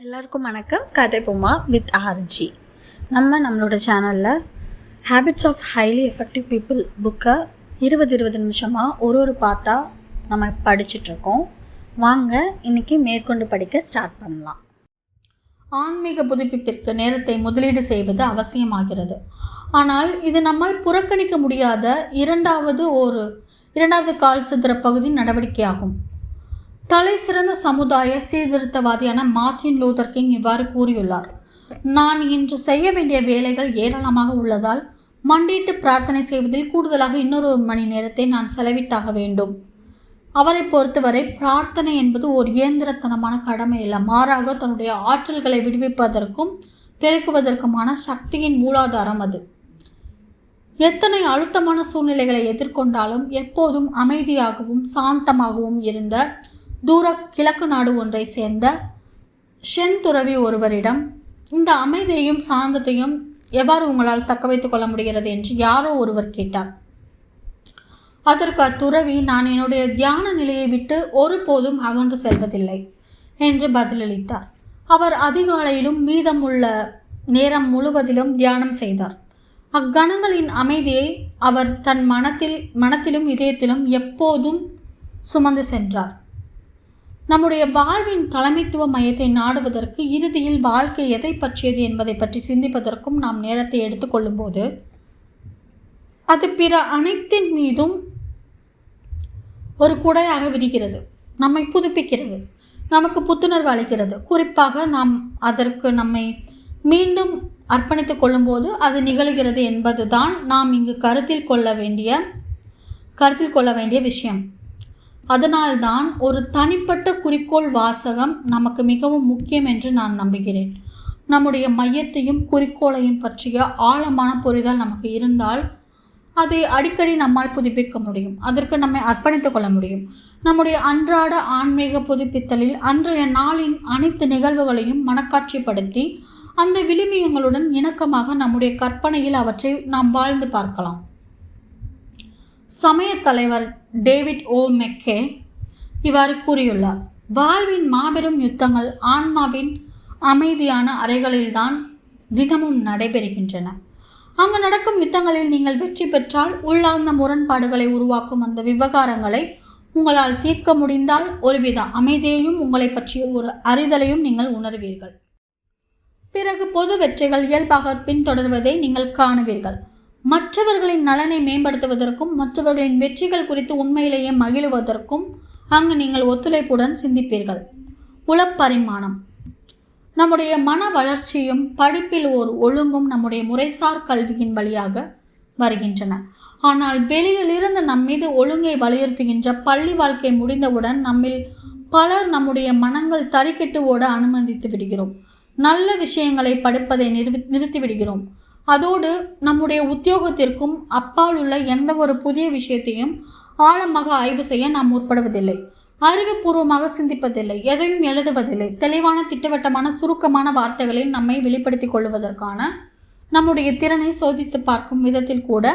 எல்லாருக்கும் வணக்கம். கதை பொம்மா வித் ஆர்ஜி நம்ம நம்மளோட சேனலில் habits of highly effective people புக்கை இருபது இருபது நிமிஷமாக ஒரு ஒரு பாட்டாக நம்ம படிச்சிட்ருக்கோம் வாங்க இன்னைக்கு மேற்கொண்டு படிக்க ஸ்டார்ட் பண்ணலாம். ஆன்மீக புதுப்பிப்பிற்கு நேரத்தை முதலீடு செய்வது அவசியமாகிறது. ஆனால் இது நம்மால் புறக்கணிக்க முடியாத இரண்டாவது ஒரு இரண்டாவது கால் சித்திர பகுதி நடவடிக்கையாகும். தலை சிறந்த சமுதாய சீர்திருத்தவாதியான மார்டின் லூதர் கிங் இவ்வாறு கூறியுள்ளார். நான் இன்று செய்ய வேண்டிய வேலைகள் ஏராளமாக உள்ளதால் மண்டியிட்டு பிரார்த்தனை செய்வதில் கூடுதலாக இன்னொரு மணி நேரத்தை நான் செலவிட்டாக வேண்டும். அவரை பொறுத்தவரை பிரார்த்தனை என்பது ஒரு இயந்திரத்தனமான கடமை இல்லை மாறாக தன்னுடைய ஆற்றல்களை விடுவிப்பதற்கும் பெருக்குவதற்குமான சக்தியின் மூலாதாரம் அது. எத்தனை அழுத்தமான சூழ்நிலைகளை எதிர்கொண்டாலும் எப்போதும் அமைதியாகவும் சாந்தமாகவும் இருந்த தூர கிழக்கு நாடு ஒன்றை சேர்ந்த ஷென் துறவி ஒருவரிடம் இந்த அமைதியையும் சாந்தத்தையும் எவ்வாறு உங்களால் தக்க வைத்துக் கொள்ள முடிகிறது? என்று யாரோ ஒருவர் கேட்டார். அதற்கு அத்துறவி நான் என்னுடைய தியான நிலையை விட்டு ஒருபோதும் அகன்று செல்வதில்லை என்று பதிலளித்தார். அவர் அதிகாலையிலும் மீதமுள்ள நேரம் முழுவதிலும் தியானம் செய்தார். அக்கணங்களின் அமைதியை அவர் தன் மனத்தில் மனத்திலும் இதயத்திலும் எப்போதும் சுமந்து சென்றார். நம்முடைய வாழ்வின் தலைமைத்துவ மையத்தை நாடுவதற்கு இறுதியில் வாழ்க்கை எதை பற்றியது என்பதை பற்றி சிந்திப்பதற்கும் நாம் நேரத்தை எடுத்துக்கொள்ளும்போது அது பிற அனைத்தின் மீதும் ஒரு குடையாக விரிகிறது. நம்மை புதுப்பிக்கிறது. நமக்கு புத்துணர்வு அளிக்கிறது. குறிப்பாக நாம் அதற்கு நம்மை மீண்டும் அர்ப்பணித்துக் கொள்ளும்போது அது நிகழ்கிறது என்பதுதான் நாம் இங்கு கருத்தில் கொள்ள வேண்டிய கருத்தில் கொள்ள வேண்டிய விஷயம். அதனால்தான் ஒரு தனிப்பட்ட குறிக்கோள் வாசகம் நமக்கு மிகவும் முக்கியம் என்று நான் நம்புகிறேன். நம்முடைய மையத்தையும் குறிக்கோளையும் பற்றிய ஆழமான புரிதல் நமக்கு இருந்தால் அதை அடிக்கடி நம்மால் புதுப்பிக்க முடியும். அதற்கு நம்மை அர்ப்பணித்துக் கொள்ள முடியும். நம்முடைய அன்றாட ஆன்மீக புதுப்பித்தலில் அன்றைய நாளின் அனைத்து நிகழ்வுகளையும் மனக்காட்சிப்படுத்தி அந்த விளிமியங்களுடன் இணக்கமாக நம்முடைய கற்பனையில் அவற்றை நாம் வாழ்ந்து பார்க்கலாம். சமயத் தலைவர் டேவிட் ஓ மெக்கே இவ்வாறு கூறியுள்ளார். வாழ்வின் மாபெரும் யுத்தங்கள் ஆன்மாவின் அமைதியான அறைகளில்தான் தினமும் நடைபெறுகின்றன. அங்கு நடக்கும் யுத்தங்களில் நீங்கள் வெற்றி பெற்றால் உள்ளார்ந்த முரண்பாடுகளை உருவாக்கும் அந்த விவகாரங்களை உங்களால் தீர்க்க முடிந்தால் ஒருவித அமைதியையும் உங்களை பற்றிய ஒரு அறிதலையும் நீங்கள் உணர்வீர்கள். பிறகு பொது வெற்றிகள் இயல்பாக பின்தொடர்வதை நீங்கள் காணுவீர்கள். மற்றவர்களின் நலனை மேம்படுத்துவதற்கும் மற்றவர்களின் வெற்றிகள் குறித்து உண்மையிலேயே மகிழுவதற்கும் அங்கு நீங்கள் ஒத்துழைப்புடன் சிந்திப்பீர்கள். உளப்பரிமாணம். நம்முடைய மன வளர்ச்சியும் படிப்பில் ஓர் ஒழுங்கும் நம்முடைய முறைசார் கல்வியின் வழியாக வருகின்றன. ஆனால் வெளியிலிருந்து நம் மீது ஒழுங்கை வலியுறுத்துகின்ற பள்ளி வாழ்க்கை முடிந்தவுடன் நம்மில் பலர் நம்முடைய மனங்கள் தறிக்கெட்டு ஓட அனுமதித்து விடுகிறோம். நல்ல விஷயங்களை படிப்பதை நிறுத்தி நிறுத்திவிடுகிறோம் அதோடு நம்முடைய உத்தியோகத்திற்கும் அப்பால் உள்ள எந்த ஒரு புதிய விஷயத்தையும் ஆழமாக ஆய்வு செய்ய நாம் முற்படுவதில்லை. அறிவுபூர்வமாக சிந்திப்பதில்லை. எதையும் எழுதுவதில்லை. தெளிவான திட்டவட்டமான சுருக்கமான வார்த்தைகளில் நம்மை வெளிப்படுத்திக் கொள்வதற்கான நம்முடைய திறனை சோதித்து பார்க்கும் விதத்தில் கூட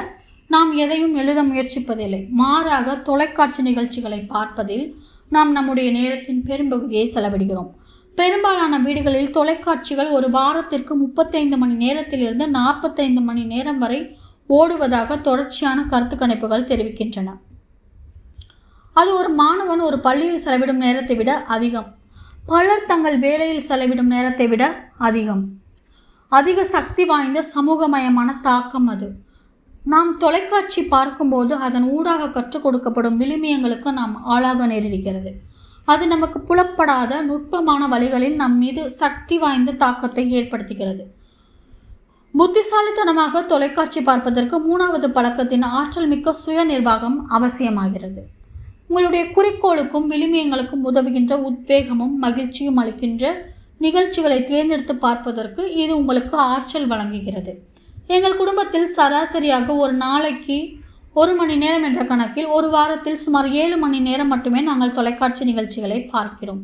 நாம் எதையும் எழுத முயற்சிப்பதில்லை. மாறாக தொலைக்காட்சி நிகழ்ச்சிகளை பார்ப்பதில் நாம் நம்முடைய நேரத்தின் பெரும்பகுதியை செலவிடுகிறோம். பெரும்பாலான வீடுகளில் தொலைக்காட்சிகள் ஒரு வாரத்திற்கு முப்பத்தைந்து மணி நேரத்திலிருந்து நாற்பத்தைந்து மணி நேரம் வரை ஓடுவதாக தொடர்ச்சியான கருத்து கணிப்புகள் தெரிவிக்கின்றன. அது ஒரு மாணவன் ஒரு பள்ளியில் செலவிடும் நேரத்தை விட அதிகம். பலர் தங்கள் வேலையில் செலவிடும் நேரத்தை விட அதிகம். அதிக சக்தி வாய்ந்த சமூகமயமான தாக்கம் அது. நாம் தொலைக்காட்சி பார்க்கும்போது அதன் ஊடாக கற்றுக் கொடுக்கப்படும் விளிமியங்களுக்கு நாம் ஆளாக நேரிடுகிறது. அது நமக்கு புலப்படாத நுட்பமான வழிகளில் நம் மீது சக்தி வாய்ந்த தாக்கத்தை ஏற்படுத்துகிறது. புத்திசாலித்தனமாக தொலைக்காட்சி பார்ப்பதற்கு மூணாவது பழக்கத்தின் ஆற்றல் மிக்க சுய நிர்வாகம் அவசியமாகிறது. உங்களுடைய குறிக்கோளுக்கும் விளிமியங்களுக்கும் உதவுகின்ற உத்வேகமும் மகிழ்ச்சியும் அளிக்கின்ற நிகழ்ச்சிகளை தேர்ந்தெடுத்து பார்ப்பதற்கு இது உங்களுக்கு ஆற்றல் வழங்குகிறது. எங்கள் குடும்பத்தில் சராசரியாக ஒரு நாளைக்கு ஒரு மணி நேரம் என்ற கணக்கில் ஒரு வாரத்தில் சுமார் ஏழு மணி நேரம் மட்டுமே நாங்கள் தொலைக்காட்சி நிகழ்ச்சிகளை பார்க்கிறோம்.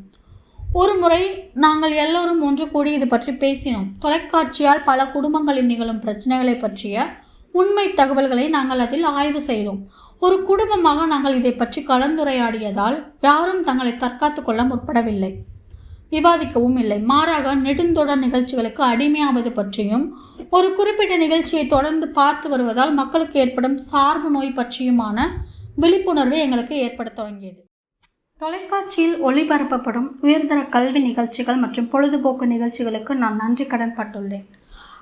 ஒரு முறை நாங்கள் எல்லோரும் ஒன்று கூடி இது பற்றி பேசினோம். தொலைக்காட்சியால் பல குடும்பங்களில் நிகழும் பிரச்சனைகளை பற்றிய உண்மை தகவல்களை நாங்கள் அதில் ஆய்வு செய்தோம். ஒரு குடும்பமாக நாங்கள் இதை பற்றி கலந்துரையாடியதால் யாரும் தங்களை தற்காத்து கொள்ள முற்படவில்லை. விவாதிக்கவும் இல்லை. மாறாக நெடுந்தொடர் நிகழ்ச்சிகளுக்கு அடிமையாவது பற்றியும் ஒரு குறிப்பிட்ட நிகழ்ச்சியை தொடர்ந்து பார்த்து வருவதால் மக்களுக்கு ஏற்படும் சார்பு நோய் பற்றியுமான விழிப்புணர்வை எங்களுக்கு ஏற்படத் தொடங்கியது. தொலைக்காட்சியில் ஒளிபரப்பப்படும் உயர்தர கல்வி நிகழ்ச்சிகள் மற்றும் பொழுதுபோக்கு நிகழ்ச்சிகளுக்கு நான் நன்றி கடன் பட்டுள்ளேன்.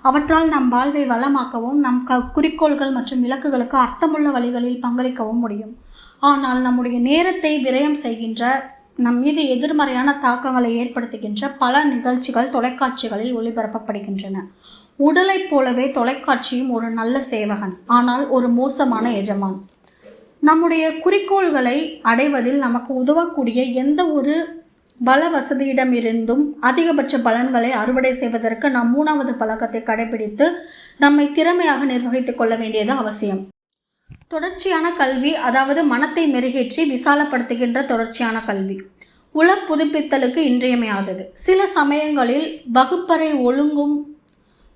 அவற்றால் நம் வாழ்வை வளமாக்கவும் நம் க குறிக்கோள்கள் மற்றும் இலக்குகளுக்கு அர்த்தமுள்ள வழிகளில் பங்களிக்கவும் முடியும். ஆனால் நம்முடைய நேரத்தை விரயம் செய்கின்ற நம் மீது எதிர்மறையான தாக்கங்களை ஏற்படுத்துகின்ற பல நிகழ்ச்சிகள் தொலைக்காட்சிகளில் ஒளிபரப்பப்படுகின்றன. உடலைப் போலவே தொலைக்காட்சியும் ஒரு நல்ல சேவகன் ஆனால் ஒரு மோசமான எஜமான். நம்முடைய குறிக்கோள்களை அடைவதில் நமக்கு உதவக்கூடிய எந்த ஒரு பல வசதியிடமிருந்தும் அதிகபட்ச பலன்களை அறுவடை செய்வதற்கு நாம் மூணாவது பழக்கத்தை கடைபிடித்து நம்மை திறமையாக நிர்வகித்துக் கொள்ள வேண்டியது அவசியம். தொடர்ச்சியான கல்வி அதாவது மனத்தை மெருகேற்றி விசாலப்படுத்துகின்ற தொடர்ச்சியான கல்வி. உள புதுப்பித்தலுக்கு இன்றியமையாதது. சில சமயங்களில் வகுப்பறை ஒழுங்கும்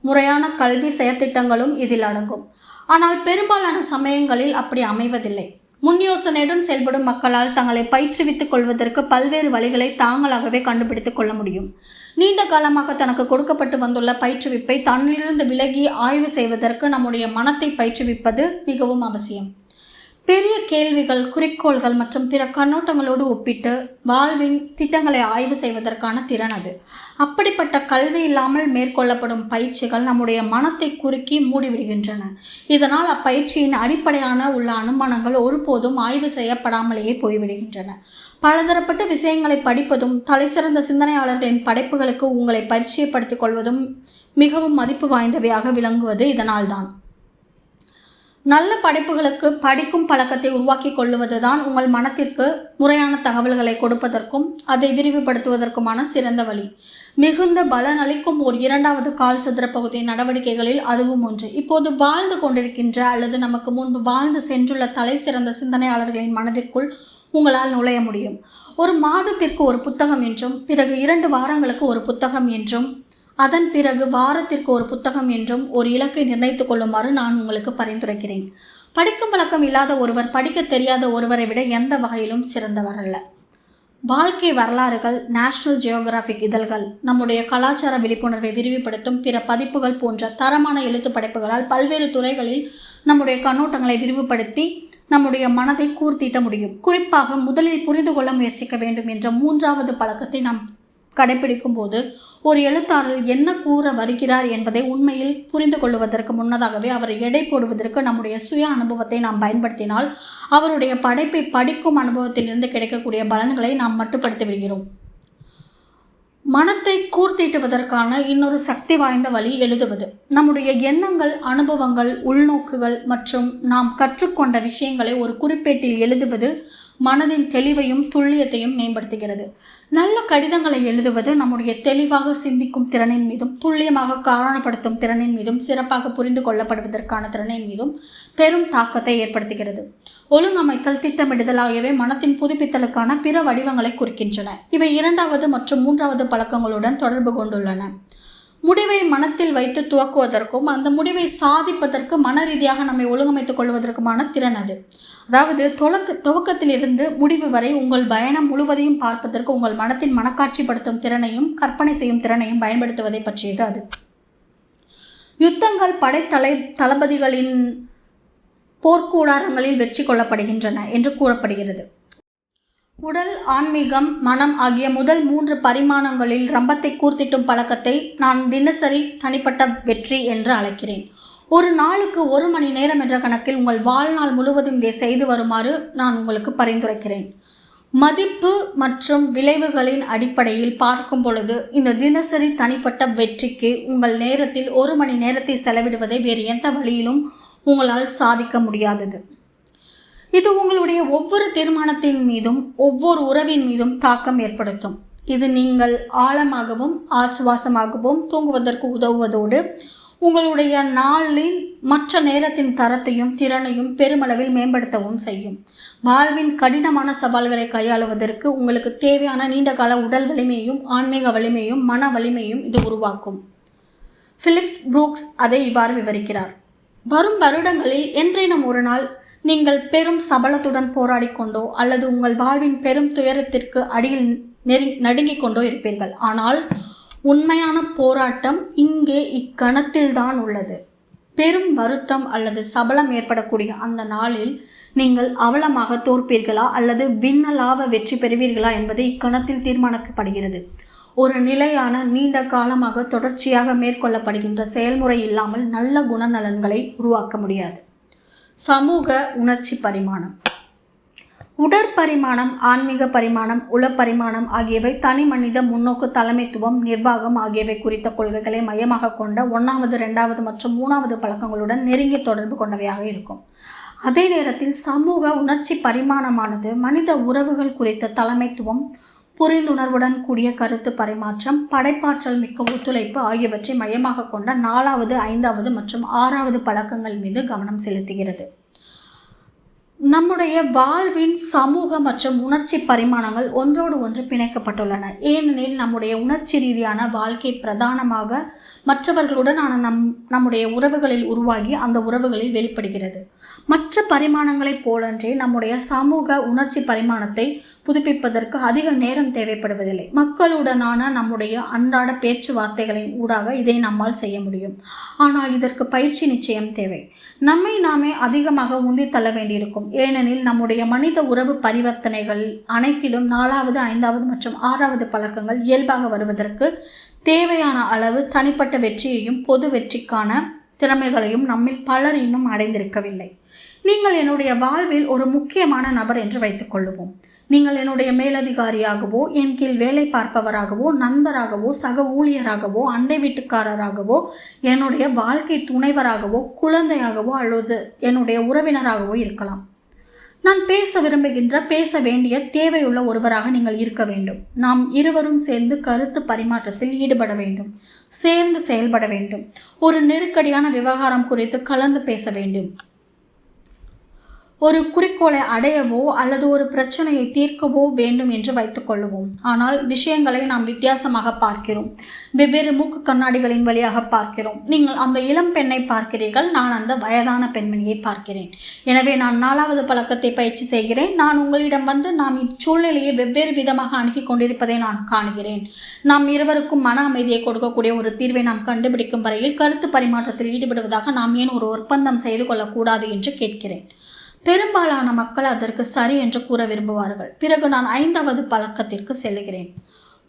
முறையான கல்வி செயற்திட்டங்களும் இதில் அடங்கும். ஆனால் பெரும்பாலான சமயங்களில் அப்படி அமைவதில்லை. முன் யோசனையுடன் செயல்படும் மக்களால் தங்களை பயிற்றுவித்துக் கொள்வதற்கு பல்வேறு வழிகளை தாங்களாகவே கண்டுபிடித்துக் கொள்ள முடியும். நீண்ட காலமாக தனக்கு கொடுக்கப்பட்டு வந்துள்ள பயிற்றுவிப்பை தன்னிலிருந்து விலகி ஆய்வு செய்வதற்கு நம்முடைய மனத்தை பயிற்றுவிப்பது மிகவும் அவசியம். பெரிய கேள்விகள் குறிக்கோள்கள் மற்றும் பிற கண்ணோட்டங்களோடு ஒப்பிட்டு வாழ்வின் திட்டங்களை ஆய்வு செய்வதற்கான திறன் அது. அப்படிப்பட்ட கல்வி இல்லாமல் மேற்கொள்ளப்படும் பயிற்சிகள் நம்முடைய மனத்தை குறுக்கி மூடிவிடுகின்றன. இதனால் அப்பயிற்சியின் அடிப்படையான உள்ள அனுமானங்கள் ஒருபோதும் ஆய்வு செய்யப்படாமலேயே போய்விடுகின்றன. பலதரப்பட்ட விஷயங்களை படிப்பதும் தலைசிறந்த சிந்தனையாளர்களின் படைப்புகளுக்கு உங்களை பரிச்சயப்படுத்திக் கொள்வதும் மிகவும் மதிப்பு வாய்ந்தவையாக விளங்குவது இதனால்தான். நல்ல படைப்புகளுக்கு படிக்கும் பழக்கத்தை உருவாக்கி கொள்ளுவதுதான் உங்கள் மனத்திற்கு முறையான தகவல்களை கொடுப்பதற்கும் அதை விரிவுபடுத்துவதற்குமான சிறந்த வழி. மிகுந்த பலனளிக்கும் ஒரு இரண்டாவது கால் சதுர பகுதி நடவடிக்கைகளில் அதுவும் ஒன்று. இப்போது வாழ்ந்து கொண்டிருக்கின்ற அல்லது நமக்கு முன்பு வாழ்ந்து சென்றுள்ள தலை சிறந்த சிந்தனையாளர்களின் மனதிற்குள் உங்களால் நுழைய முடியும். ஒரு மாதத்திற்கு ஒரு புத்தகம் என்றும் பிறகு இரண்டு வாரங்களுக்கு ஒரு புத்தகம் என்றும் அதன் பிறகு வாரத்திற்கு ஒரு புத்தகம் என்றும் ஒரு இலக்கை நிர்ணயித்துக் கொள்ளுமாறு நான் உங்களுக்கு பரிந்துரைக்கிறேன். படிக்கும் பழக்கம் இல்லாத ஒருவர் படிக்க தெரியாத ஒருவரை விட எந்த வகையிலும் சிறந்தவர் அல்ல. வாழ்க்கை வரலாறுகள் நேஷனல் ஜியோகிராஃபிக் இதழ்கள் நம்முடைய கலாச்சார விழிப்புணர்வை விரிவுபடுத்தும் பிற பதிப்புகள் போன்ற தரமான எழுத்து படைப்புகளால் பல்வேறு துறைகளில் நம்முடைய கண்ணோட்டங்களை விரிவுபடுத்தி நம்முடைய மனதை கூர்த்திட்ட முடியும். குறிப்பாக முதலில் புரிந்து கொள்ள முயற்சிக்க வேண்டும் என்ற மூன்றாவது பழக்கத்தை நாம் கடைபிடிக்கும் போது ஒரு எழுத்தாளர் என்ன கூற வருகிறார் என்பதை உண்மையில் புரிந்து கொள்வதற்கு முன்னதாகவே அவர் எடை போடுவதற்கு நம்முடைய சுய அனுபவத்தை நாம் பயன்படுத்தினால் அவருடைய படைப்பை படிக்கும் அனுபவத்திலிருந்து கிடைக்கக்கூடிய பலன்களை நாம் மட்டுப்படுத்தி விடுகிறோம். மனத்தை கூர்த்தீட்டுவதற்கான இன்னொரு சக்தி வாய்ந்த வழி எழுதுவது. நம்முடைய எண்ணங்கள் அனுபவங்கள் உள்நோக்குகள் மற்றும் நாம் கற்றுக்கொண்ட விஷயங்களை ஒரு குறிப்பேட்டில் எழுதுவது மனதின் தெளிவையும் துல்லியத்தையும் மேம்படுத்துகிறது. நல்ல கடிதங்களை எழுதுவது நம்முடைய தெளிவாக சிந்திக்கும் திறனின் மீதும் துல்லியமாக காரணப்படுத்தும் திறனின் மீதும் சிறப்பாக புரிந்து கொள்ளப்படுவதற்கான திறனின் மீதும் பெரும் தாக்கத்தை ஏற்படுத்துகிறது. ஒழுங்கமைத்தல் திட்டமிடுதல் ஆகியவை மனத்தின் புதுப்பித்தலுக்கான பிற வடிவங்களை குறிக்கின்றன. இவை இரண்டாவது மற்றும் மூன்றாவது பழக்கங்களுடன் தொடர்பு கொண்டுள்ளன. முடிவை மனத்தில் வைத்து துவக்குவதற்கும் அந்த முடிவை சாதிப்பதற்கு மன ரீதியாக நம்மை ஒழுங்கமைத்துக் கொள்வதற்குமான திறன் அது. அதாவது தொடக்க துவக்கத்திலிருந்து முடிவு வரை உங்கள் பயணம் முழுவதையும் பார்ப்பதற்கு உங்கள் மனத்தின் மனக்காட்சிப்படுத்தும் திறனையும் கற்பனை செய்யும் திறனையும் பயன்படுத்துவதை பற்றியது அது. யுத்தங்கள் படைத்தலை தளபதிகளின் போர்க்கூடாரங்களில் வெற்றி கொள்ளப்படுகின்றன என்று கூறப்படுகிறது. உடல் ஆன்மீகம் மனம் ஆகிய முதல் மூன்று பரிமாணங்களில் ரம்பத்தை கூர்த்திட்டும் பழக்கத்தை நான் தினசரி தனிப்பட்ட வெற்றி என்று அழைக்கிறேன். ஒரு நாளுக்கு ஒரு மணி நேரம் என்ற கணக்கில் உங்கள் வாழ்நாள் முழுவதும் இதை செய்து வருமாறு நான் உங்களுக்கு பரிந்துரைக்கிறேன். மதிப்பு மற்றும் விளைவுகளின் அடிப்படையில் பார்க்கும் பொழுது இந்த தினசரி தனிப்பட்ட வெற்றிக்கு உங்கள் நேரத்தில் ஒரு மணி நேரத்தை செலவிடுவதை வேறு எந்த வழியிலும் உங்களால் சாதிக்க முடியாதது. இது உங்களுடைய ஒவ்வொரு தீர்மானத்தின் மீதும் ஒவ்வொரு உறவின் மீதும் தாக்கம் ஏற்படுத்தும். இது நீங்கள் ஆழமாகவும் ஆசுவாசமாகவும் தூங்குவதற்கு உதவுவதோடு உங்களுடைய நாளின் மற்ற நேரத்தின் தரத்தையும் திறனையும் பெருமளவில் மேம்படுத்தவும் செய்யும். வாழ்வின் கடினமான சவால்களை கையாளுவதற்கு உங்களுக்கு தேவையான நீண்டகால உடல் வலிமையையும் ஆன்மீக வலிமையும் மன வலிமையும் இது உருவாக்கும். பிலிப்ஸ் புரூக்ஸ் அதை இவ்வாறு விவரிக்கிறார். வரும் வருடங்களில் என்றேனும் ஒரு நாள் நீங்கள் பெரும் சபலத்துடன் போராடி கொண்டோ அல்லது உங்கள் வாழ்வின் பெரும் துயரத்திற்கு அடியில் நெரு நடுங்கிக் கொண்டோ இருப்பீர்கள். ஆனால் உண்மையான போராட்டம் இங்கே இக்கணத்தில்தான் உள்ளது. பெரும் வருத்தம் அல்லது சபலம் ஏற்படக்கூடிய அந்த நாளில் நீங்கள் அவலமாக தோற்பீர்களா அல்லது விண்ணலாவ வெற்றி பெறுவீர்களா என்பது இக்கணத்தில் தீர்மானிக்கப்படுகிறது. ஒரு நிலையான நீண்ட காலமாக தொடர்ச்சியாக மேற்கொள்ளப்படுகின்ற செயல்முறை இல்லாமல் நல்ல குணநலன்களை உருவாக்க முடியாது. சமூக உணர்ச்சி பரிமாணம். உடற்பரிமாணம் ஆன்மீக பரிமாணம் உளப்பரிமாணம் ஆகியவை தனி மனித முன்னோக்கு தலைமைத்துவம் நிர்வாகம் ஆகியவை குறித்த கொள்கைகளை மையமாக கொண்ட ஒன்றாவது ரெண்டாவது மற்றும் மூணாவது பழக்கங்களுடன் நெருங்கிய தொடர்பு கொண்டவையாக இருக்கும். அதே நேரத்தில் சமூக உணர்ச்சி பரிமாணமானது மனித உறவுகள் குறித்த தலைமைத்துவம் புரிந்துணர்வுடன் கூடிய கருத்து பரிமாற்றம் படைப்பாற்றல் மிக்க ஒத்துழைப்பு ஆகியவற்றை மையமாக கொண்ட நாலாவது ஐந்தாவது மற்றும் ஆறாவது பழக்கங்கள் மீது கவனம் செலுத்துகிறது. நம்முடைய வாழ்வின் சமூக மற்றும் உணர்ச்சி பரிமாணங்கள் ஒன்றோடு ஒன்று பிணைக்கப்பட்டுள்ளன. ஏனெனில் நம்முடைய உணர்ச்சி ரீதியான வாழ்க்கை பிரதானமாக மற்றவர்களுடனான நம் நம்முடைய உறவுகளில் உருவாகி அந்த உறவுகளில் வெளிப்படுகிறது. மற்ற பரிமாணங்களைப் போலன்றே நம்முடைய சமூக உணர்ச்சி பரிமாணத்தை புதுப்பிப்பதற்கு அதிக நேரம் தேவைப்படுவதில்லை. மக்களுடனான நம்முடைய அன்றாட பேச்சுவார்த்தைகளின் ஊடாக இதை நம்மால் செய்ய முடியும். ஆனால் இதற்கு பயிற்சி நிச்சயம் தேவை. நம்மை நாமே அதிகமாக உந்தி தள்ள வேண்டியிருக்கும். ஏனெனில் நம்முடைய மனித உறவு பரிவர்த்தனைகள் அனைத்திலும் நாலாவது ஐந்தாவது மற்றும் ஆறாவது பழக்கங்கள் இயல்பாக வருவதற்கு தேவையான அளவு தனிப்பட்ட வெற்றியையும் பொது வெற்றிக்கான திறமைகளையும் நம்மில் பலர் இன்னும் அடைந்திருக்கவில்லை. நீங்கள் என்னுடைய வாழ்வில் ஒரு முக்கியமான நபர் என்று வைத்துக்கொள்ளுவோம் நீங்கள் என்னுடைய மேலதிகாரியாகவோ என் கீழ் வேலை பார்ப்பவராகவோ நண்பராகவோ சக ஊழியராகவோ அண்டை வீட்டுக்காரராகவோ என்னுடைய வாழ்க்கை துணைவராகவோ குழந்தையாகவோ அல்லது என்னுடைய உறவினராகவோ இருக்கலாம். நான் பேச விரும்புகின்ற பேச வேண்டிய தேவையுள்ள ஒருவராக நீங்கள் இருக்க வேண்டும். நாம் இருவரும் சேர்ந்து கருத்து பரிமாற்றத்தில் ஈடுபட வேண்டும். சேர்ந்து செயல்பட வேண்டும். ஒரு நெருக்கடியான விவகாரம் குறித்து கலந்து பேச வேண்டும். ஒரு குறிக்கோளை அடையவோ அல்லது ஒரு பிரச்சனையை தீர்க்கவோ வேண்டும் என்று வைத்துக்கொள்ளுவோம் ஆனால் விஷயங்களை நாம் வித்தியாசமாக பார்க்கிறோம். வெவ்வேறு மூக்கு கண்ணாடிகளின் வழியாக பார்க்கிறோம். நீங்கள் அந்த இளம் பெண்ணை பார்க்கிறீர்கள். நான் அந்த வயதான பெண்மணியை பார்க்கிறேன். எனவே நான் நாலாவது பழக்கத்தை பயிற்சி செய்கிறேன். நான் உங்களிடம் வந்து நாம் இச்சூழ்நிலையை வெவ்வேறு விதமாக அணுகி கொண்டிருப்பதை நான் காணுகிறேன். நாம் இருவருக்கும் மன அமைதியை கொடுக்கக்கூடிய ஒரு தீர்வை நாம் கண்டுபிடிக்கும் வரையில் கருத்து பரிமாற்றத்தில் ஈடுபடுவதாக நாம் ஏன் ஒரு ஒப்பந்தம் செய்து கொள்ளக்கூடாது என்று கேட்கிறேன். பெரும்பாலான மக்கள் அதற்கு சரி என்று கூற விரும்புவார்கள். பிறகு நான் ஐந்தாவது பழக்கத்திற்கு செல்கிறேன்.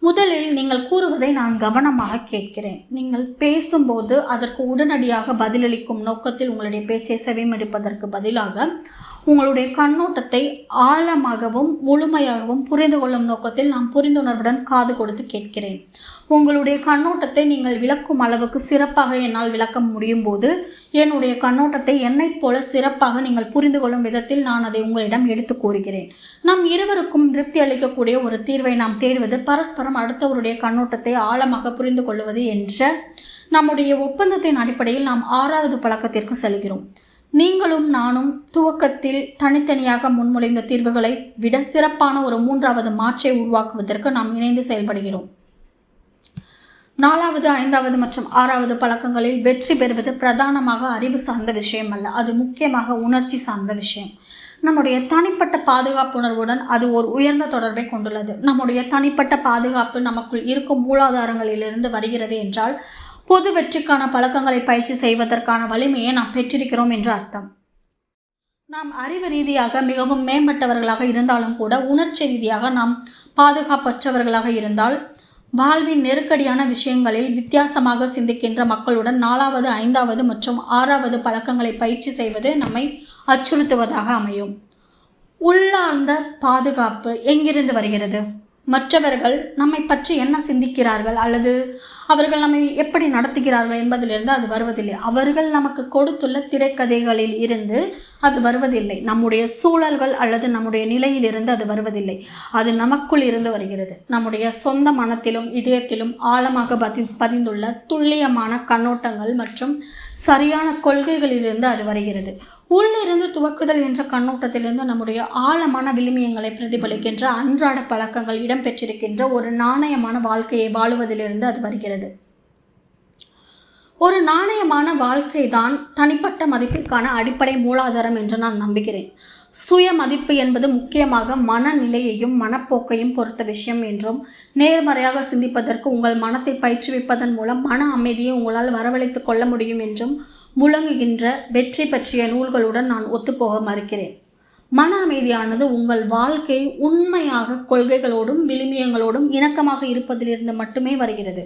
முதலில் நீங்கள் கூறுவதை நான் கவனமாக கேட்கிறேன். நீங்கள் பேசும்போது அதற்கு உடனடியாக பதிலளிக்கும் நோக்கத்தில் உங்களுடைய பேச்சை செவிமடுப்பதற்கு பதிலாக உங்களுடைய கண்ணோட்டத்தை ஆழமாகவும் முழுமையாகவும் புரிந்து கொள்ளும் நோக்கத்தில் நான் புரிந்துணர்வுடன் காது கொடுத்து கேட்கிறேன். உங்களுடைய கண்ணோட்டத்தை நீங்கள் விளக்கும் அளவுக்கு சிறப்பாக என்னால் விளக்க முடியும் போது என்னுடைய கண்ணோட்டத்தை என்னைப் போல சிறப்பாக நீங்கள் புரிந்து கொள்ளும் விதத்தில் நான் அதை உங்களிடம் எடுத்து கூறுகிறேன். நம் இருவருக்கும் திருப்தி அளிக்கக்கூடிய ஒரு தீர்வை நாம் தேடுவது பரஸ்பரம் அடுத்தவருடைய கண்ணோட்டத்தை ஆழமாக புரிந்து கொள்வது என்ற நம்முடைய ஒப்பந்தத்தின் அடிப்படையில் நாம் ஆறாவது பழக்கத்திற்கு செல்கிறோம். நீங்களும் நானும் துவக்கத்தில் தனித்தனியாக முன்மொழிந்த தீர்வுகளை விட சிறப்பான ஒரு மூன்றாவது மாற்றை உருவாக்குவதற்கு நாம் இணைந்து செயல்படுகிறோம். நாலாவது ஐந்தாவது மற்றும் ஆறாவது பழக்கங்களில் வெற்றி பெறுவது பிரதானமாக அறிவு சார்ந்த விஷயம் அல்ல. அது முக்கியமாக உணர்ச்சி சார்ந்த விஷயம். நம்முடைய தனிப்பட்ட பாதுகாப்புணர்வுடன் அது ஒரு உயர்ந்த தொடர்பை கொண்டுள்ளது. நம்முடைய தனிப்பட்ட பாதுகாப்பு நமக்குள் இருக்கும் மூலாதாரங்களிலிருந்து வருகிறது என்றால் பொது வெற்றிக்கான பழக்கங்களை பயிற்சி செய்வதற்கான வலிமையை நாம் பெற்றிருக்கிறோம் என்று அர்த்தம். நாம் அறிவு ரீதியாக மிகவும் மேம்பட்டவர்களாக இருந்தாலும் கூட உணர்ச்சி ரீதியாக நாம் பாதுகாப்பற்றவர்களாக இருந்தால் வாழ்வின் நெருக்கடியான விஷயங்களில் வித்தியாசமாக சிந்திக்கின்ற மக்களுடன் நாலாவது ஐந்தாவது மற்றும் ஆறாவது பழக்கங்களை பயிற்சி செய்வது நம்மை அச்சுறுத்துவதாக அமையும். உள்ளார்ந்த பாதுகாப்பு எங்கிருந்து வருகிறது? மற்றவர்கள் நம்மை பற்றி என்ன சிந்திக்கிறார்கள்? அல்லது அவர்கள் நம்மை எப்படி நடத்துகிறார்கள் என்பதிலிருந்து அது வருவதில்லை. அவர்கள் நமக்கு கொடுத்துள்ள திரைக்கதைகளில் இருந்து அது வருவதில்லை. நம்முடைய சூழல்கள் அல்லது நம்முடைய நிலையிலிருந்து அது வருவதில்லை. அது நமக்குள் இருந்து வருகிறது. நம்முடைய சொந்த மனத்திலும் இதயத்திலும் ஆழமாக பதி பதிந்துள்ள துல்லியமான கண்ணோட்டங்கள் மற்றும் சரியான கொள்கைகளிலிருந்து அது வருகிறது. உள்ளிருந்து துவக்குதல் என்ற கண்ணோட்டத்திலிருந்து நம்முடைய ஆழமான விழுமியங்களை பிரதிபலிக்கின்ற அன்றாட பழக்கங்கள் இடம்பெற்றிருக்கின்ற ஒரு நாணயமான வாழ்க்கையை வாழுவதிலிருந்து அது வருகிறது. ஒரு நாணயமான வாழ்க்கை தான் தனிப்பட்ட மதிப்பிற்கான அடிப்படை மூலாதாரம் என்று நான் நம்புகிறேன். சுய மதிப்பு என்பது முக்கியமாக மனநிலையையும் மனப்போக்கையும் பொறுத்த விஷயம் என்றும் நேர்மறையாக சிந்திப்பதற்கு உங்கள் மனத்தை பயிற்றுவிப்பதன் மூலம் மன அமைதியை உங்களால் வரவழைத்துக் கொள்ள முடியும் என்றும் முழங்குகின்ற வெற்றி பற்றிய நூல்களுடன் நான் ஒத்துப்போக மறுக்கிறேன். மன அமைதியானது உங்கள் வாழ்க்கை உண்மையாக கொள்கைகளோடும் விழுமியங்களோடும் இணக்கமாக இருப்பதிலிருந்து மட்டுமே வருகிறது.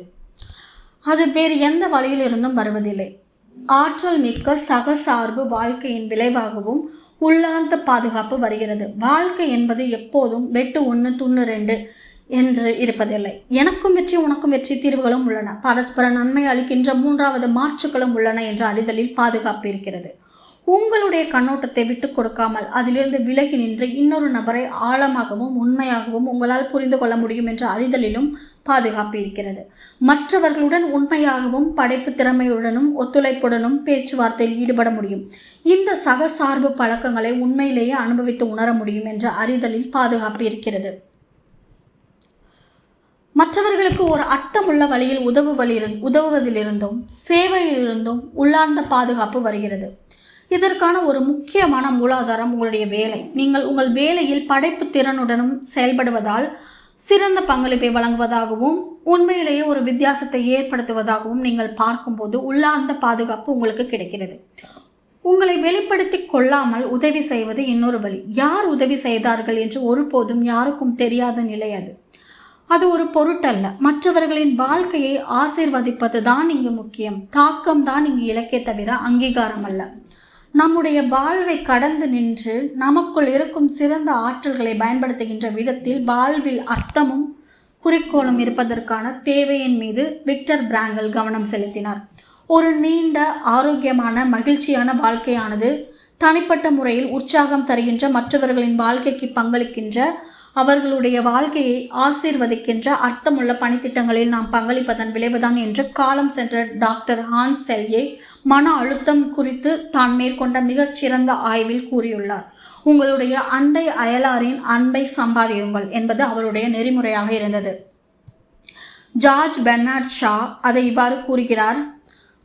அது வேறு எந்த வழியிலிருந்தும் வருவதில்லை. ஆற்றல் மிக்க சகசார்பு வாழ்க்கையின் விளைவாகவும் உள்ளார்ந்த பாதுகாப்பு வருகிறது. வாழ்க்கை என்பது எப்போதும் வெட்டு ஒன்று துண்ணு ரெண்டு என்று இருப்பதில்லை. எனக்கும் வெற்றி உனக்கும் வெற்றி தீர்வுகளும் உள்ளன. பரஸ்பர நன்மை அளிக்கின்ற மூன்றாவது மாற்றுகளும் உள்ளன என்ற அறிதலில் பாதுகாப்பு இருக்கிறது. உங்களுடைய கண்ணோட்டத்தை விட்டு கொடுக்காமல் அதிலிருந்து விலகி நின்று இன்னொரு நபரை ஆழமாகவும் உண்மையாகவும் உங்களால் புரிந்து கொள்ள முடியும் என்ற அறிதலிலும் பாதுகாப்பு இருக்கிறது. மற்றவர்களுடன் உண்மையாகவும் படைப்பு திறமையுடனும் ஒத்துழைப்புடனும் பேச்சுவார்த்தையில் ஈடுபட முடியும். இந்த சகசார்பு பழக்கங்களை உண்மையிலேயே அனுபவித்து உணர முடியும் என்ற அறிதலில் பாதுகாப்பு இருக்கிறது. மற்றவர்களுக்கு ஒரு அர்த்தமுள்ள வழியில் உதவுவதிலிருந்தும் உதவுவதிலிருந்தும் சேவையிலிருந்தும் உள்ளார்ந்த பாதுகாப்பு வருகிறது. இதற்கான ஒரு முக்கியமான மூலாதாரம் உங்களுடைய வேலை. நீங்கள் உங்கள் வேலையில் படைப்பு திறனுடனும் செயல்படுவதால் சிறந்த பங்களிப்பை வழங்குவதாகவும் உண்மையிலேயே ஒரு வித்தியாசத்தை ஏற்படுத்துவதாகவும் நீங்கள் பார்க்கும்போது உள்ளார்ந்த பாதுகாப்பு உங்களுக்கு கிடைக்கிறது. உங்களை வெளிப்படுத்தி கொள்ளாமல் உதவி செய்வது இன்னொரு வழி. யார் உதவி செய்தார்கள் என்று ஒருபோதும் யாருக்கும் தெரியாத நிலை அது. அது ஒரு பொருட்டல்ல. மற்றவர்களின் வாழ்க்கையை ஆசீர்வதிப்பது தான் இங்கு முக்கியம். தாக்கம் தான் இங்கு இலக்கே தவிர அங்கீகாரம் அல்ல நம்முடைய வாழ்வை கடந்து நின்று நமக்குள் இருக்கும் சிறந்த ஆற்றல்களை பயன்படுத்துகின்ற விதத்தில் வாழ்வில் அர்த்தமும் குறிக்கோளும் இருப்பதற்கான தேவையின் மீது விக்டர் பிராங்கல் கவனம் செலுத்தினார். ஒரு நீண்ட ஆரோக்கியமான மகிழ்ச்சியான வாழ்க்கையானது தனிப்பட்ட முறையில் உற்சாகம் தருகின்ற மற்றவர்களின் வாழ்க்கைக்கு பங்களிக்கின்ற அவர்களுடைய வாழ்க்கையை ஆசீர்வதிக்கின்ற அர்த்தமுள்ள பணித்திட்டங்களில் நாம் பங்களிப்பதன் விளைவுதான் என்று காலம் சென்ற டாக்டர் ஹான் செல்யே மன அழுத்தம் குறித்து தான் மேற்கொண்ட மிகச்சிறந்த ஆய்வில் கூறியுள்ளார். உங்களுடைய அண்டை அயலாரின் அன்பை சம்பாதியுங்கள் என்பது அவருடைய நெறிமுறையாக இருந்தது. ஜார்ஜ் பெர்னார்ட் ஷா அதை இவ்வாறு கூறுகிறார்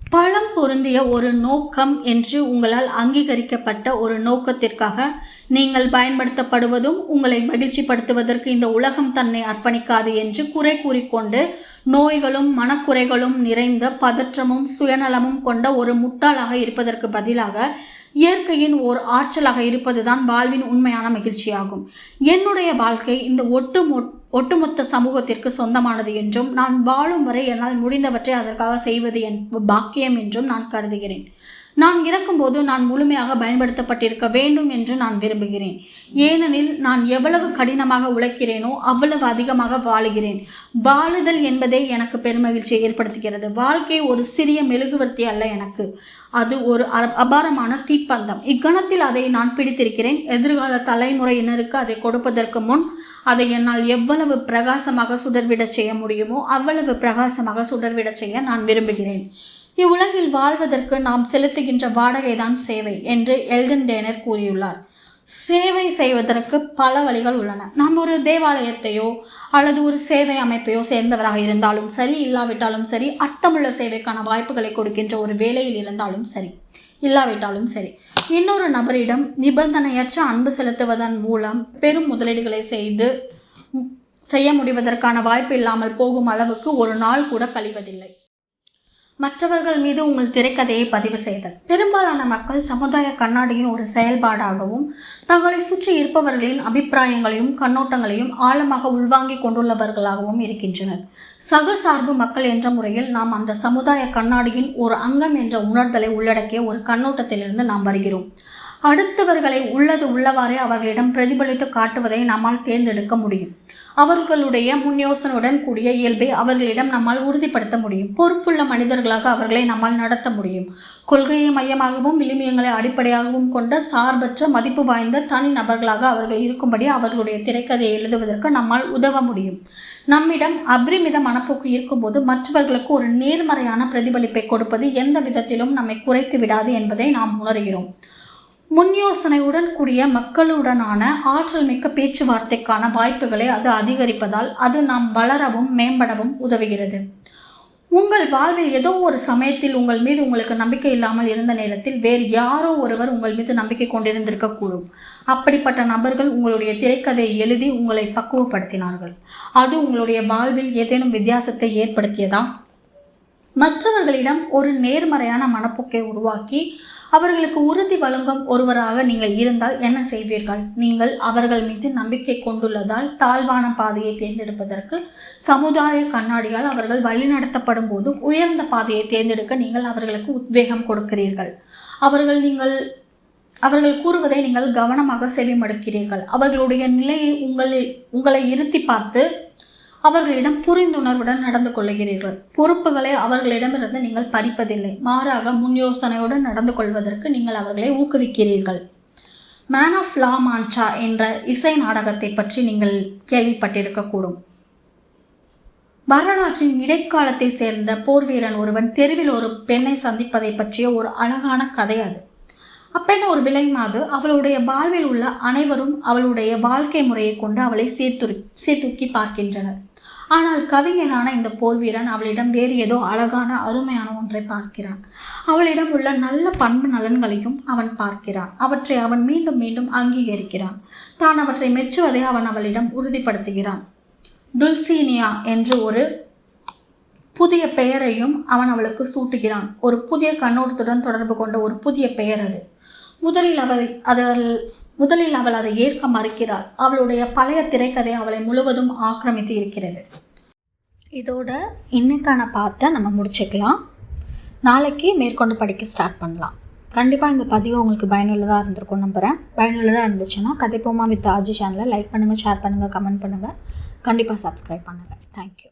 பழம் பொருந்திய ஒரு நோக்கம் என்று உங்களால் அங்கீகரிக்கப்பட்ட ஒரு நோக்கத்திற்காக நீங்கள் பயன்படுத்தப்படுவதும் உங்களை மகிழ்ச்சிப்படுத்துவதற்கு இந்த உலகம் தன்னை அர்ப்பணிக்காது என்று குறை கூறிக்கொண்டு நோய்களும் மனக்குறைகளும் நிறைந்த பதற்றமும் சுயநலமும் கொண்ட ஒரு முட்டாளாக இருப்பதற்கு பதிலாக இயற்கையின் ஓர் ஆற்றலாக இருப்பதுதான் வாழ்வின் உண்மையான மகிழ்ச்சியாகும். என்னுடைய வாழ்க்கை இந்த ஒட்டு ஒட்டுமொத்த சமூகத்திற்கு சொந்தமானது என்றும் நான் வாழும் வரை என்னால் முடிந்தவற்றை அதற்காக செய்வது என் பாக்கியம் என்றும் நான் கருதுகிறேன். நான் இறக்கும்போது நான் முழுமையாக பயன்படுத்தப்பட்டிருக்க வேண்டும் என்று நான் விரும்புகிறேன். ஏனெனில் நான் எவ்வளவு கடினமாக உழைக்கிறேனோ அவ்வளவு அதிகமாக வாழுகிறேன். வாழுதல் என்பதே எனக்கு பெருமகிழ்ச்சியை ஏற்படுத்துகிறது. வாழ்க்கை ஒரு சிறிய மெழுகுவர்த்தி அல்ல எனக்கு. அது ஒரு அபாரமான தீப்பந்தம். இக்கணத்தில் அதை நான் பிடித்திருக்கிறேன். எதிர்கால தலைமுறையினருக்கு அதை கொடுப்பதற்கு முன் அதை என்னால் எவ்வளவு பிரகாசமாக சுடர்விடச் செய்ய முடியுமோ அவ்வளவு பிரகாசமாக சுடர்விடச் செய்ய நான் விரும்புகிறேன். இவ்வுலகில் வாழ்வதற்கு நாம் செலுத்துகின்ற வாடகைதான் சேவை என்று எல்டன் டேனர் கூறியுள்ளார். சேவை செய்வதற்கு பல வழிகள் உள்ளன. நாம் ஒரு தேவாலயத்தையோ அல்லது ஒரு சேவை அமைப்பையோ சேர்ந்தவராக இருந்தாலும் சரி இல்லாவிட்டாலும் சரி அட்டமுள்ள சேவைக்கான வாய்ப்புகளை கொடுக்கின்ற ஒரு வேலையில் இருந்தாலும் சரி இல்லாவிட்டாலும் சரி இன்னொரு நபரிடம் நிபந்தனையற்ற அன்பு செலுத்துவதன் மூலம் பெரும் முதலீடுகளை செய்து செய்ய முடிவதற்கான வாய்ப்பு இல்லாமல் போகும் அளவுக்கு ஒரு நாள் கூட கழிவதில்லை. மற்றவர்கள் மீது உங்கள் திரைக்கதையை பதிவு செய்தல். பெரும்பாலான மக்கள் சமுதாய கண்ணாடியின் ஒரு செயல்பாடாகவும் தங்களை சுற்றி இருப்பவர்களின் அபிப்பிராயங்களையும் கண்ணோட்டங்களையும் ஆழமாக உள்வாங்கிக் கொண்டுள்ளவர்களாகவும் இருக்கின்றனர். சகசார்பு மக்கள் என்ற முறையில் நாம் அந்த சமுதாய கண்ணாடியின் ஒரு அங்கம் என்ற உணர்தலை உள்ளடக்கிய ஒரு கண்ணோட்டத்திலிருந்து நாம் வருகிறோம். அடுத்தவர்களை உள்ளது உள்ளவாறே அவர்களிடம் பிரதிபலித்து காட்டுவதை நம்மால் தேர்ந்தெடுக்க முடியும். அவர்களுடைய முன்யோசனுடன் கூடிய இயல்பை அவர்களிடம் நம்மால் உறுதிப்படுத்த முடியும். பொறுப்புள்ள மனிதர்களாக அவர்களை நம்மால் நடத்த முடியும். கொள்கையை மையமாகவும் விளிமியங்களை அடிப்படையாகவும் கொண்ட சார்பற்ற மதிப்பு வாய்ந்த தனி நபர்களாக அவர்கள் இருக்கும்படி அவர்களுடைய திரைக்கதையை எழுதுவதற்கு நம்மால் உதவ முடியும். நம்மிடம் அப்ரிமித மனப்போக்கு இருக்கும்போது மற்றவர்களுக்கு ஒரு நேர்மறையான பிரதிபலிப்பை கொடுப்பது எந்த விதத்திலும் நம்மை குறைத்து விடாது என்பதை நாம் உணர்கிறோம். முன் யோசனையுடன் கூடிய மக்களுடனான ஆற்றல் மிக்க பேச்சுவார்த்தைக்கான வாய்ப்புகளை அது அதிகரிப்பதால் அது நாம் வளரவும் மேம்படவும் உதவுகிறது. உங்கள் வாழ்வில் ஏதோ ஒரு சமயத்தில் உங்கள் மீது உங்களுக்கு நம்பிக்கை இல்லாமல் இருந்த நேரத்தில் வேறு யாரோ ஒருவர் உங்கள் மீது நம்பிக்கை கொண்டிருந்திருக்கக்கூடும். அப்படிப்பட்ட நபர்கள் உங்களுடைய திரைக்கதையை எழுதி உங்களை பக்குவப்படுத்தினார்கள். அது உங்களுடைய வாழ்வில் ஏதேனும் வித்தியாசத்தை ஏற்படுத்தியதா? மற்றவர்களிடம் ஒரு நேர்மறையான மனப்போக்கை உருவாக்கி அவர்களுக்கு உறுதி வழங்கும் ஒருவராக நீங்கள் இருந்தால் என்ன செய்வீர்கள்? நீங்கள் அவர்கள் மீது நம்பிக்கை கொண்டுள்ளதால் தாழ்வான பாதையை தேர்ந்தெடுப்பதற்கு சமுதாய கண்ணாடியால் அவர்கள் வழிநடத்தப்படும் போது உயர்ந்த பாதையை தேர்ந்தெடுக்க நீங்கள் அவர்களுக்கு உத்வேகம் கொடுக்கிறீர்கள். அவர்கள் நீங்கள் அவர்கள் கூறுவதை நீங்கள் கவனமாக செவிமடுக்கிறீர்கள். அவர்களுடைய நிலையை உங்களில் உங்களை இருத்தி பார்த்து அவர்களிடம் புரிந்துணர்வுடன் நடந்து கொள்கிறீர்கள் பொறுப்புகளை அவர்களிடமிருந்து நீங்கள் பறிப்பதில்லை. மாறாக முன் யோசனையுடன் நடந்து கொள்வதற்கு நீங்கள் அவர்களை ஊக்குவிக்கிறீர்கள். மேன் ஆஃப் லா மான்சா என்ற இசை நாடகத்தை பற்றி நீங்கள் கேள்விப்பட்டிருக்கக்கூடும். வரலாற்றின் இடைக்காலத்தை சேர்ந்த போர் வீரன் ஒருவன் தெருவில் ஒரு பெண்ணை சந்திப்பதை பற்றிய ஒரு அழகான கதை அது. அப்பெண் ஒரு விலைமாது அவளுடைய வாழ்வில் உள்ள அனைவரும் அவளுடைய வாழ்க்கை முறையை கொண்டு அவளை சீர்துரு சீர்தூக்கி பார்க்கின்றனர். ஆனால் கவிஞனான இந்த போர் வீரன் அவளிடம் வேறு ஏதோ அழகான அருமையான ஒன்றை பார்க்கிறான். அவளிடம் உள்ள நல்ல பண்பு நலன்களையும் அவன் பார்க்கிறான். அவற்றை அவன் மீண்டும் மீண்டும் அங்கீகரிக்கிறான். தான் அவற்றை மெச்சுவதை அவன் அவளிடம் உறுதிப்படுத்துகிறான். டுல்சீனியா என்று ஒரு புதிய பெயரையும் அவன் அவளுக்கு சூட்டுகிறான். ஒரு புதிய கண்ணோட்டத்துடன் தொடர்பு கொண்ட ஒரு புதிய பெயர் அது. முதலில் அவள் அதில் முதலில் அவள் அதை ஏற்க மறுக்கிறாள். அவளுடைய பழைய திரைக்கதை அவளை முழுவதும் ஆக்கிரமித்து இருக்கிறது. இதோட இன்னைக்கான பாட்டை நம்ம முடிச்சுக்கலாம். நாளைக்கு மேற்கொண்டு படிக்க ஸ்டார்ட் பண்ணலாம். கண்டிப்பாக இந்த பதிவு உங்களுக்கு பயனுள்ளதாக இருந்திருக்கும் நம்புகிறேன் பயனுள்ளதாக இருந்துச்சுன்னா கதைப்போமா வித் ஆர்ஜி சேனலை லைக் பண்ணுங்கள் ஷேர் பண்ணுங்கள் கமெண்ட் பண்ணுங்கள் கண்டிப்பாக சப்ஸ்கிரைப் பண்ணுங்கள் தேங்க்யூ